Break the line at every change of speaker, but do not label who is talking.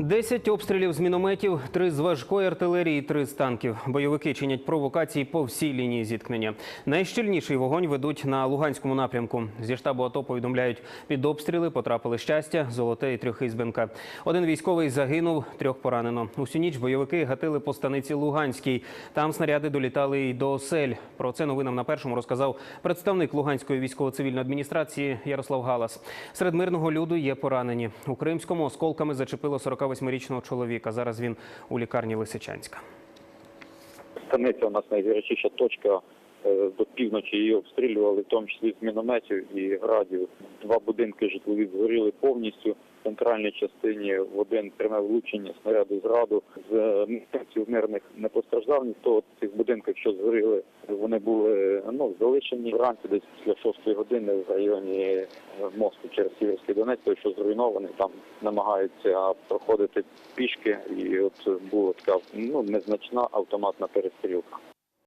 Десять обстрілів з мінометів, три з важкої артилерії, три з танків. Бойовики чинять провокації по всій лінії зіткнення. Найщільніший вогонь ведуть на Луганському напрямку. Зі штабу АТО повідомляють, під обстріли потрапили щастя, золоте і трьохизбенка. Один військовий загинув, трьох поранено. Усю ніч бойовики гатили по станиці Луганській. Там снаряди долітали й до осель. Про це новинам на першому розказав представник Луганської військово-цивільної адміністрації Ярослав Галас. Серед мирного люду є поранені. У Кримському осколками зачепило 48-річного чоловіка. Зараз він у лікарні Лисичанська.
Станиця у нас найгарячіша точка. Е, До півночі її обстрілювали, в тому числі з мінометів і градів. Два будинки житлові згоріли повністю. В центральній частині в один пряме влучення снаряду зраду. З е, мешканців мирних не постраждав ніхто. От Цих будинків, що згоріли, вони були ну залишені вранці, десь після шостої години в районі е, мосту через Сіверський Донець, той, що зруйнований, там намагаються проходити пішки. І от була така ну незначна автоматна перестрілка.